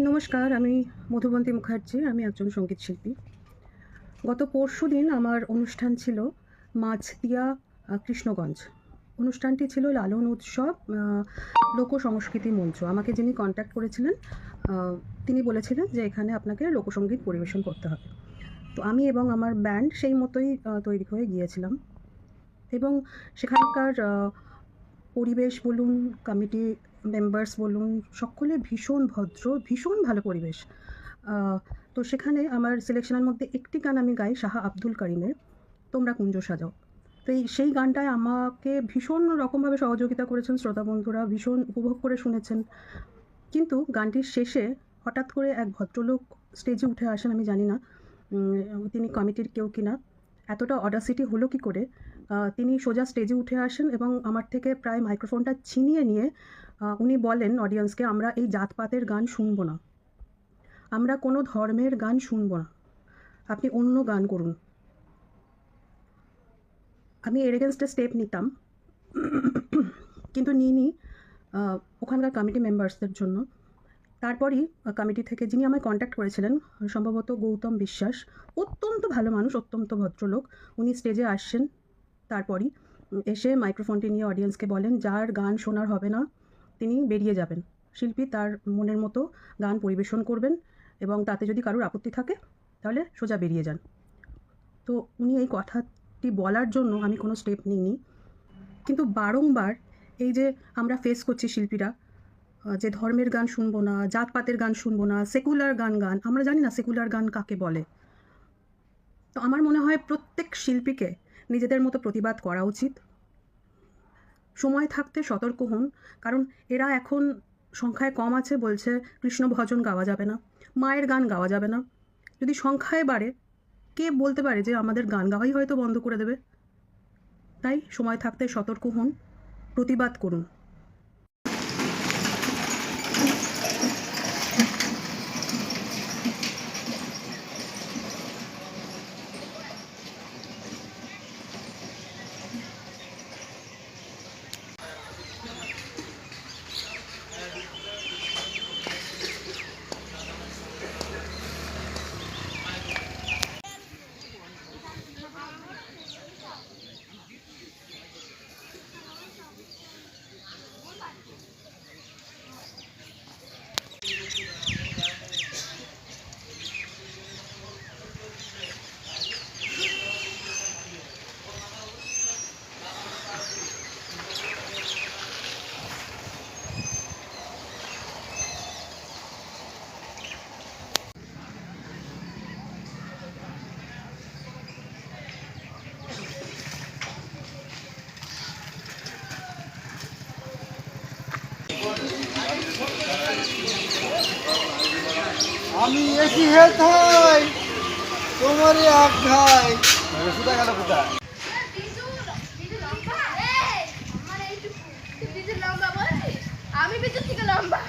নমস্কার আমি মধুবন্তী মুখার্জি আমি একজন সংগীত শিল্পী। গত পরশু দিন আমার অনুষ্ঠান ছিল মাছদিয়া কৃষ্ণগঞ্জ। অনুষ্ঠানটি ছিল লালন উৎসব আহ, লোক সংস্কৃতি মঞ্চ। আমাকে যিনি কন্ট্যাক্ট করেছিলেন তিনি বলেছিলেন যে এখানে আপনাকে লোকসঙ্গীত পরিবেশন করতে হবে। তো আমি এবং আমার ব্যান্ড সেই মতোই তৈরি হয়ে গিয়েছিলাম। এবং সেখানকার পরিবেশ বলুন কমিটি মেম্বার্স বলুন, সকলে ভীষণ ভদ্র, ভীষণ ভালো পরিবেশ। তো সেখানে আমার সিলেকশনের মধ্যে একটি গান আমি গাই, শাহ আব্দুল করিমের, তোমরা কুঞ্জ সাজাও। তো এই সেই গানটায় আমাকে ভীষণ রকমভাবে সহযোগিতা করেছেন শ্রোতা বন্ধুরা, ভীষণ উপভোগ করে শুনেছেন। কিন্তু গানটির শেষে হঠাৎ করে এক ভদ্রলোক স্টেজে উঠে আসেন, আমি জানি না তিনি কমিটির কেউ কিনা। এতটা অডাসিটি হলো কি করে? তিনি সোজা স্টেজে উঠে আসেন এবং আমার থেকে প্রায় মাইক্রোফোনটা ছিনিয়ে নিয়ে উনি বলেন অডিয়েন্সকে আমরা এই জাতপাতের গান শুনব না। আমরা কোনো ধর্মের গান শুনব না। আপনি অন্য গান করুন। আমি এর এগেনস্টে স্টেপ নিতাম। কিন্তু নিইনি আহ, ওখানকার কমিটি মেম্বার্সদের জন্য। তারপরই কমিটি থেকে যিনি আমায় কন্ট্যাক্ট করেছিলেন, সম্ভবত গৌতম বিশ্বাস, অত্যন্ত ভালো মানুষ, অত্যন্ত ভদ্রলোক, উনি স্টেজে আসছেন। তারপরই এসে মাইক্রোফোনটি নিয়ে অডিয়েন্সকে বলেন, যার গান শোনার হবে না, তিনি বেরিয়ে যাবেন। শিল্পী তার মনের মতো গান পরিবেশন করবেন এবং তাতে যদি কারোর আপত্তি থাকে, তাহলে সোজা বেরিয়ে যান। তো উনি এই কথাটি বলার জন্য আমি কোনো স্টেপ নিইনি। কিন্তু বারংবার এই যে আমরা ফেস করছি শিল্পীরা যে ধর্মের গান শুনব না, জাতপাতের গান শুনব না সেকুলার গান গান, আমরা জানি না সেকুলার গান কাকে বলে। তো আমার মনে হয় প্রত্যেক শিল্পীকে নিজেদের মতো প্রতিবাদ করা উচিত। সময় থাকতে সতর্ক হন, কারণ এরা এখন সংখ্যায় কম আছে বলছে, কৃষ্ণ ভজন গাওয়া যাবে না, মায়ের গান গাওয়া যাবে না। যদি সংখ্যায় বাড়ে, কে বলতে পারে যে আমাদের গান গাওয়াই হয়তো বন্ধ করে দেবে? তাই সময় থাকতে সতর্ক হন, প্রতিবাদ করুন। আমি একই হেলথ হই তোমারই এক ভাই। সুদা গেল কোথায় আমি বিদ্যুৎ থেকে লম্বা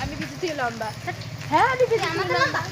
আমি বিদ্যুৎ থেকে লম্বা। হ্যাঁ আমি বিদ্যুৎ থেকে লম্বা।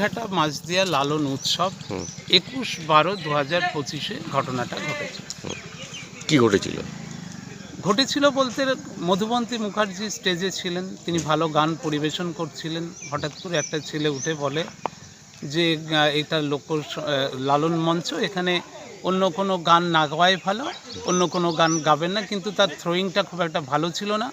ঘাটা মাঝদিয়া লালন উৎসব একুশ বারো দু হাজার পঁচিশে ঘটনাটা ঘটেছে। কি ঘটেছিল? ঘটেছিল বলতে মধুবন্তী মুখার্জি স্টেজে ছিলেন তিনি ভালো গান পরিবেশন করছিলেন। হঠাৎ করে একটা ছেলে উঠে বলে যে এটা লোক লালন মঞ্চ এখানে অন্য কোনো গান না গাওয়াই ভালো অন্য কোনো গান গাবেন না। কিন্তু তার থ্রোয়িংটা খুব একটা ভালো ছিল না।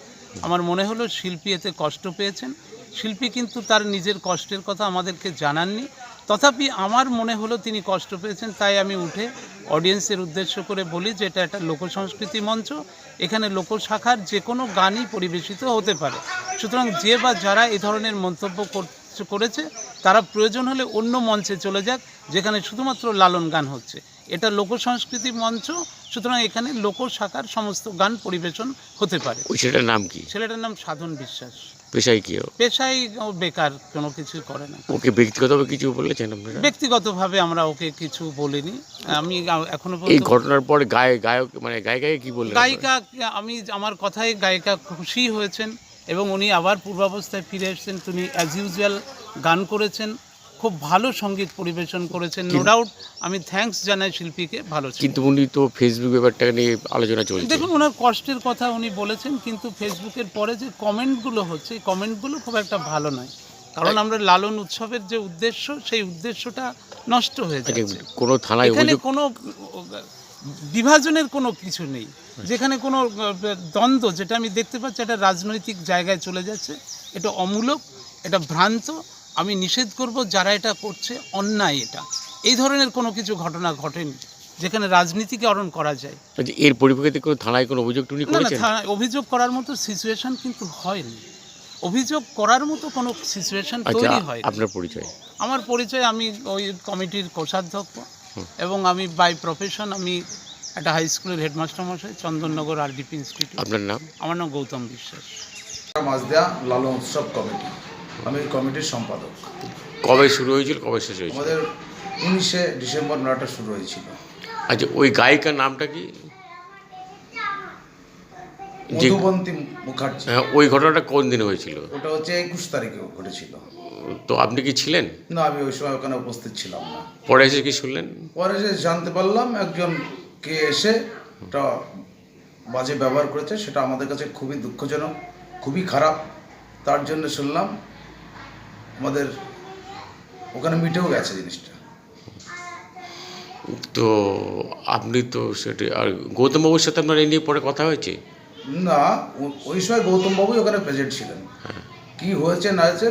আমার মনে হলো শিল্পী এতে কষ্ট পেয়েছেন। শিল্পী কিন্তু তার নিজের কষ্টের কথা আমাদেরকে জানাননি। তথাপি আমার মনে হলো তিনি কষ্ট পেয়েছেন তাই আমি উঠে অডিয়েন্সের উদ্দেশ্য করে বলি যে এটা একটা লোকসংস্কৃতি মঞ্চ। এখানে লোকশাখার যে কোনো গানই পরিবেশিত হতে পারে। সুতরাং যে বা যারা এই ধরনের মন্তব্য করছে- করেছে তারা প্রয়োজন হলে অন্য মঞ্চে চলে যাক যেখানে শুধুমাত্র লালন গান হচ্ছে। এটা লোকসংস্কৃতি মঞ্চ সুতরাং এখানে লোকশাখার সমস্ত গান পরিবেশন হতে পারে। ওই ছেলেটার নাম কি? ছেলেটার নাম সাধন বিশ্বাস। পেশায় কি? পেশায় ও বেকার কোনো কিছু করে না। ওকে ব্যক্তিগতভাবে কিছু বলেছেন আপনারা? ব্যক্তিগতভাবে আমরা ওকে কিছু বলিনি। আমি এখনও এই ঘটনার পরে গায়ে গায়ক মানে গায়ে গায়ে কি বললেন গায়িকা আমি আমার কথায় গায়িকা খুশি হয়েছেন এবং উনি আবার পূর্বাবস্থায় ফিরে এসেছেন। তিনি অ্যাজ ইউজুয়াল গান করেছেন। খুব ভালো সংগীত পরিবেশন করেছেন। নো ডাউট আমি থ্যাঙ্কস জানাই শিল্পীকে ভালো কিন্তু উনি তো ফেসবুক ব্যাপারটা নিয়ে আলোচনা চলছে। দেখুন ওনার কষ্টের কথা উনি বলেছেন কিন্তু ফেসবুকের পরে যে কমেন্টগুলো হচ্ছে এই কমেন্টগুলো খুব একটা ভালো নয়। কারণ আমরা লালন উৎসবের যে উদ্দেশ্য সেই উদ্দেশ্যটা নষ্ট হয়ে যাচ্ছে। কোনো থানায় এখানে কোনো বিভাজনের কোনো কিছু নেই। যেখানে কোনো দ্বন্দ্ব যেটা আমি দেখতে পাচ্ছি একটা রাজনৈতিক জায়গায় চলে যাচ্ছে। এটা অমূলক এটা ভ্রান্ত আমি নিষেধ করব যারা এটা করছে অন্যায় এটা। এই ধরনের কোনো কিছু ঘটনা ঘটেনি যেখানে রাজনীতিকে অরণ করা যায়। আচ্ছা, এর পরিপ্রেক্ষিতে কোনো থানায় কোনো অভিযোগ টুনি না না করেছেন? অভিযোগ করার মতো সিচুয়েশন কিন্তু হয়নি। অভিযোগ করার মতো কোনো সিচুয়েশন আচ্ছা তৈরি হয় আপনার পরিচয়? আমার পরিচয় আমি ওই কমিটির কোষাধ্যক্ষ এবং আমি বাই প্রফেশন আমি একটা হাই স্কুলের হেডমাস্টার মশাই চন্দননগর আরডিপি ইনস্টিটিউট আপনার নাম? আমার নাম গৌতম বিশ্বাস। মাঝদিয়া লালন উৎসব কমিটি। আমি কমিটির সম্পাদক। কবে শুরু হয়েছিল কবে শেষ হয়েছিল? আমাদের উনিশে ডিসেম্বর মেলাটা শুরু হয়েছিল। আচ্ছা ওই গায়িকার নামটা কি? যে মধুবন্তী মুখার্জি। হ্যাঁ, ওই ঘটনাটা কোন দিনে হয়েছিল? ওটা হচ্ছে একুশ তারিখে ঘটেছিল। তো আপনি কি ছিলেন? না আমি ওই সময় ওখানে উপস্থিত ছিলাম না। পরে এসে কি শুনলেন? পরে যে জানতে পারলাম একজন কে এসে একটা বাজে ব্যবহার করেছে সেটা আমাদের কাছে খুবই দুঃখজনক খুবই খারাপ। তার জন্য শুনলাম আমাদের ওখানে মিটেও গেছে জিনিসটা। তো আপনি তো সেটি আর গৌতম বাবুর সাথে আপনার এই নিয়ে পরে কথা হয়েছে? না ওই সময় গৌতমবাবুই ওখানে প্রেজেন্ট ছিলেন। কি হয়েছে না হয়েছে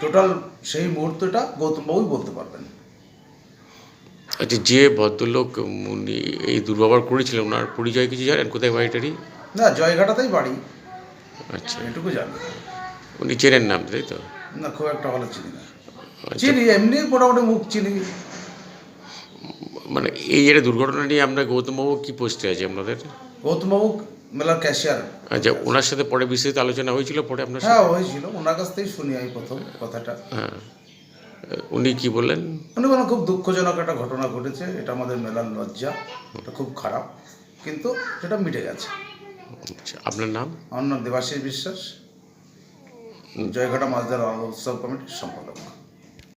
টোটাল সেই মুহূর্তটা গৌতমবাবুই বলতে পারবেন। আচ্ছা যে ভদ্রলোক উনি এই দুর্ব্যবহার করেছিলেন ওনার পরিচয় কিছু জানেন? কোথায় বাড়িটারি না জয়ঘাটাতেই বাড়ি। আচ্ছা। এটুকু জানি। উনি চেনেন নাম তাই তো? না খুব একটা ভালো চিনি না। আচ্ছা। চিনি এমনি মোটামুটি মুখ চিনি। মানে এই একটা দুর্ঘটনা নিয়ে আপনার গৌতম বাবু কি পোস্টে আছে আপনাদের? গৌতমবাবু মেলার ক্যাশিয়ার আচ্ছা ওনার সাথে পরে বিস্তারিত আলোচনা হয়েছিল পরে আপনার হ্যাঁ হয়েছিল। ওনার কাছ থেকেই শুনি আমি প্রথম কথাটা। হ্যাঁ। উনি কি বললেন? উনি বলেন খুব দুঃখজনক একটা ঘটনা ঘটেছে। এটা আমাদের মেলার লজ্জা। এটা খুব খারাপ। কিন্তু সেটা মিটে গেছে। আচ্ছা আপনার নাম? আমার নাম দেবাশিস বিশ্বাস। জয়ঘাটা ধরা উৎসব কমিটির সম্পাদক।